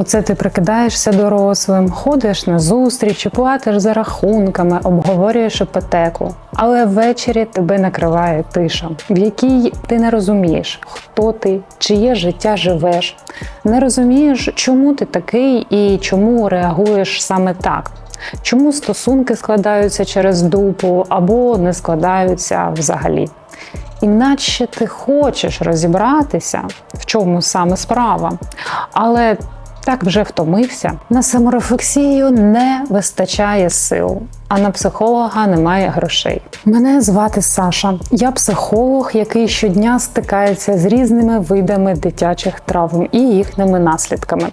Оце ти прикидаєшся дорослим, ходиш на зустрічі, платиш за рахунками, обговорюєш іпотеку. Але ввечері тебе накриває тиша, в якій ти не розумієш, хто ти, чиє життя живеш, не розумієш, чому ти такий і чому реагуєш саме так. Чому стосунки складаються через дупу або не складаються взагалі? Іначе ти хочеш розібратися, в чому саме справа, але так вже втомився. На саморефлексію не вистачає сил, а на психолога немає грошей. Мене звати Саша. Я психолог, який щодня стикається з різними видами дитячих травм і їхніми наслідками.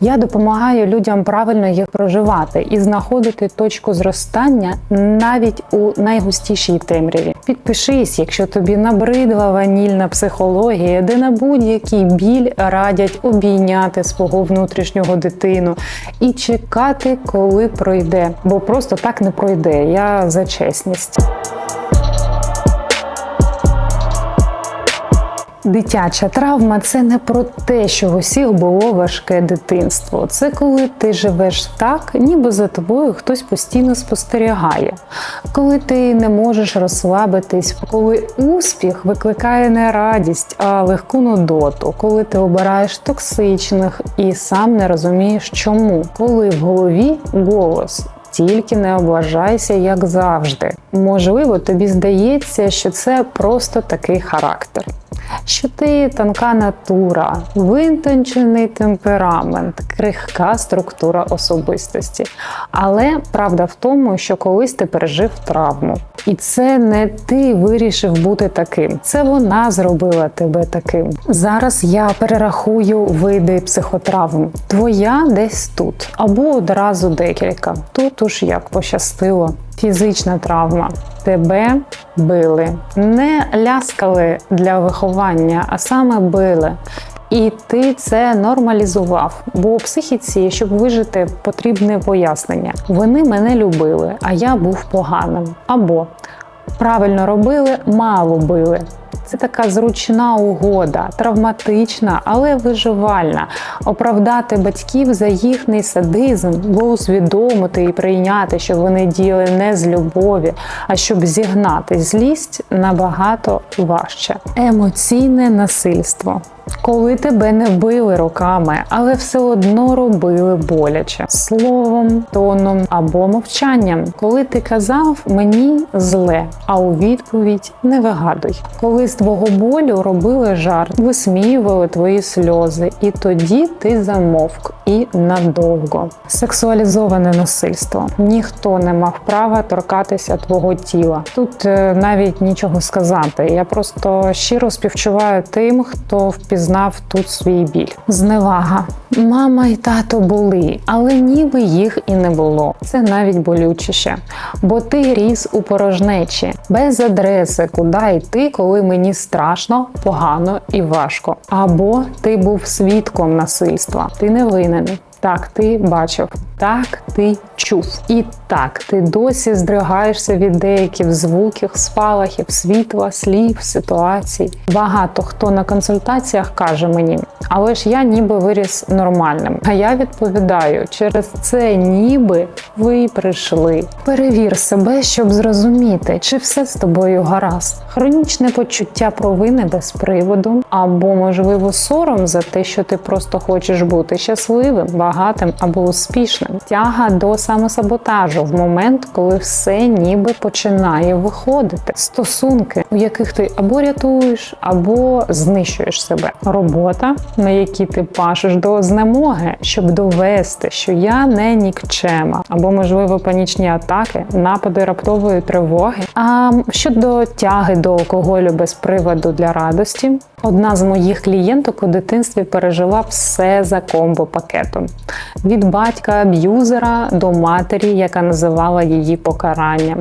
Я допомагаю людям правильно їх проживати і знаходити точку зростання навіть у найгустішій темряві. Підпишись, якщо тобі набридла ванільна психологія, де на будь-який біль радять обійняти свого внутрішнього дитину і чекати, коли пройде, бо просто так не пройде. Я за чесність. Дитяча травма це не про те, що в усіх було важке дитинство. Це коли ти живеш так, ніби за тобою хтось постійно спостерігає, коли ти не можеш розслабитись, коли успіх викликає не радість, а легку нудоту, коли ти обираєш токсичних і сам не розумієш, чому, коли в голові голос. Тільки не облажайся, як завжди. Можливо, тобі здається, що це просто такий характер що ти тонка натура, витончений темперамент, крихка структура особистості. Але правда в тому, що колись ти пережив травму. І це не ти вирішив бути таким, це вона зробила тебе таким. Зараз я перерахую види психотравм. Твоя десь тут, або одразу декілька. Тут уж як пощастило. Фізична травма. Тебе били. Не ляскали для виховання, а саме били. І ти це нормалізував. Бо у психіці, щоб вижити, потрібне пояснення. Вони мене любили, а я був поганим. Або правильно робили, мало били. Це така зручна угода, травматична, але виживальна. Оправдати батьків за їхній садизм, бо усвідомити і прийняти, що вони діяли не з любові, а щоб зігнати злість набагато важче. Емоційне насильство. Коли тебе не били руками, але все одно робили боляче словом, тоном або мовчанням. Коли ти казав мені зле, а у відповідь не вигадуй. Коли з твого болю робили жарт, висміювали твої сльози, і тоді ти замовк і надовго. Сексуалізоване насильство. Ніхто не мав права торкатися твого тіла. Тут е, навіть нічого сказати. Я просто щиро співчуваю тим, хто впізнав тут свій біль. Зневага. Мама і тато були, але ніби їх і не було. Це навіть болючіше. Бо ти ріс у порожнечі, без адреси, куди йти, коли мені страшно, погано і важко. Або ти був свідком насильства, ти не винен. Так, ти бачив, так ти чув. І так, ти досі здригаєшся від деяких звуків, спалахів, світла, слів, ситуацій. Багато хто на консультаціях каже мені, але ж я ніби виріс нормальним. А я відповідаю, через це ніби ви прийшли. Перевір себе, щоб зрозуміти, чи все з тобою гаразд. Хронічне почуття провини без приводу, або, можливо, сором за те, що ти просто хочеш бути щасливим, багатим або успішним. Тяга до самосаботажу в момент, коли все ніби починає виходити. Стосунки, у яких ти або рятуєш, або знищуєш себе. Робота, на якій ти пашеш до знемоги, щоб довести, що я не нікчема, або можливо панічні атаки, напади раптової тривоги. А щодо тяги до алкоголю без приводу для радості, одна з моїх клієнток у дитинстві пережила все за комбо пакетом від батька аб'юзера до матері, яка називала її покаранням.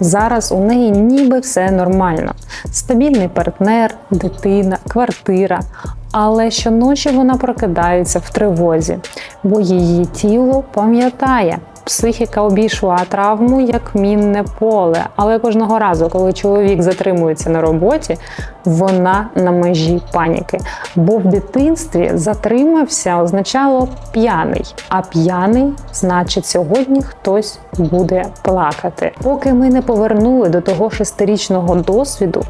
Зараз у неї ніби все нормально: стабільний партнер, дитина, квартира. Але щоночі вона прокидається в тривозі, бо її тіло пам'ятає, Психіка обійшла травму як мінне поле, але кожного разу, коли чоловік затримується на роботі, вона на межі паніки. Бо в дитинстві затримався означало п'яний, а п'яний значить сьогодні хтось буде плакати. Поки ми не повернули до того шестирічного досвіду.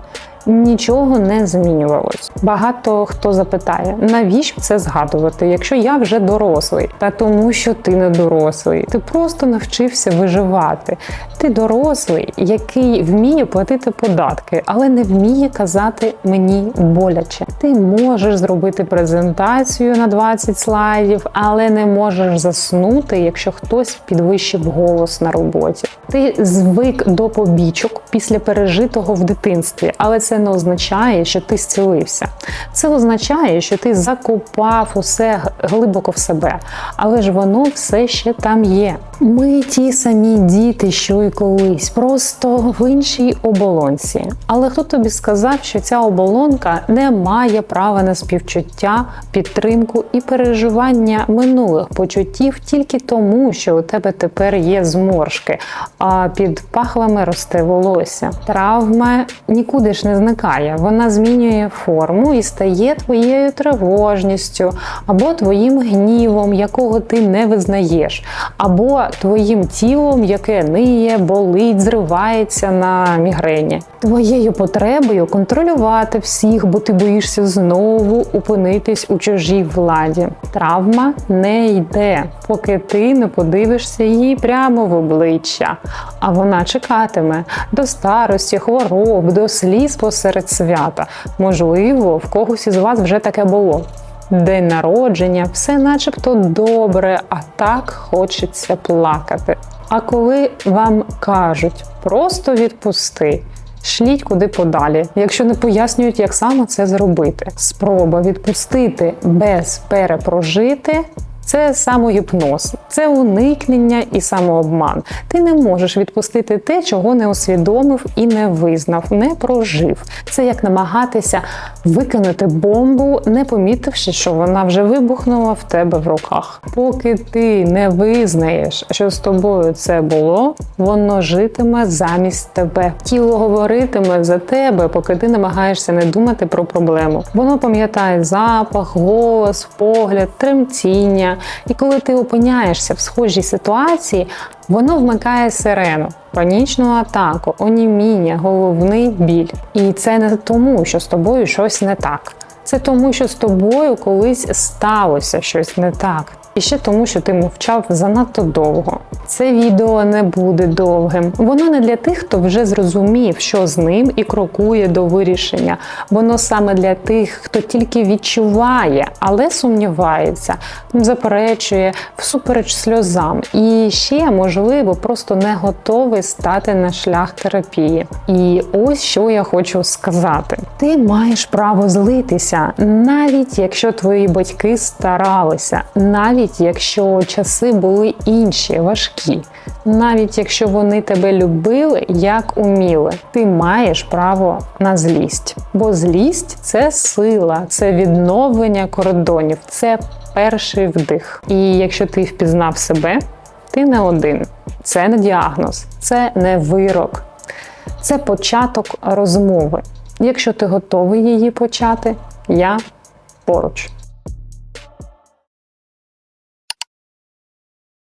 Нічого не змінювалось. Багато хто запитає, навіщо це згадувати, якщо я вже дорослий? Та тому, що ти не дорослий. Ти просто навчився виживати. Ти дорослий, який вміє платити податки, але не вміє казати мені боляче. Ти можеш зробити презентацію на 20 слайдів, але не можеш заснути, якщо хтось підвищив голос на роботі. Ти звик до побічок після пережитого в дитинстві, але це не означає, що ти зцілився. Це означає, що ти закопав усе глибоко в себе, але ж воно все ще там є. Ми ті самі діти, що й колись, просто в іншій оболонці. Але хто тобі сказав, що ця оболонка не має права на співчуття, підтримку і переживання минулих почуттів тільки тому, що у тебе тепер є зморшки, а під пахвами росте волосся. Травма нікуди ж не зникає, вона змінює форму і стає твоєю тривожністю, або твоїм гнівом, якого ти не визнаєш, або твоїм тілом, яке ниє, болить, зривається на мігрені, твоєю потребою контролювати всіх, бо ти боїшся знову опинитись у чужій владі. Травма не йде, поки ти не подивишся їй прямо в обличчя, а вона чекатиме до старості, хвороб, до сліз посеред свята. Можливо, в когось із вас вже таке було. День народження, все начебто добре, а так хочеться плакати. А коли вам кажуть просто відпусти, шліть куди подалі, якщо не пояснюють, як саме це зробити. Спроба відпустити без перепрожити. Це самогіпноз, це уникнення і самообман. Ти не можеш відпустити те, чого не усвідомив і не визнав, не прожив. Це як намагатися викинути бомбу, не помітивши, що вона вже вибухнула в тебе в руках. Поки ти не визнаєш, що з тобою це було, воно житиме замість тебе. Тіло говоритиме за тебе, поки ти намагаєшся не думати про проблему. Воно пам'ятає запах, голос, погляд, тремтіння. І коли ти опиняєшся в схожій ситуації, воно вмикає сирену, панічну атаку, оніміння, головний біль. І це не тому, що з тобою щось не так. Це тому, що з тобою колись сталося щось не так. І ще тому, що ти мовчав занадто довго. Це відео не буде довгим. Воно не для тих, хто вже зрозумів, що з ним і крокує до вирішення. Воно саме для тих, хто тільки відчуває, але сумнівається, заперечує всупереч сльозам. І ще, можливо, просто не готовий стати на шлях терапії. І ось що я хочу сказати: ти маєш право злитися, навіть якщо твої батьки старалися, навіть навіть якщо часи були інші, важкі, навіть якщо вони тебе любили, як уміли, ти маєш право на злість. Бо злість це сила, це відновлення кордонів, це перший вдих. І якщо ти впізнав себе, ти не один. Це не діагноз, це не вирок, це початок розмови. Якщо ти готовий її почати, я поруч.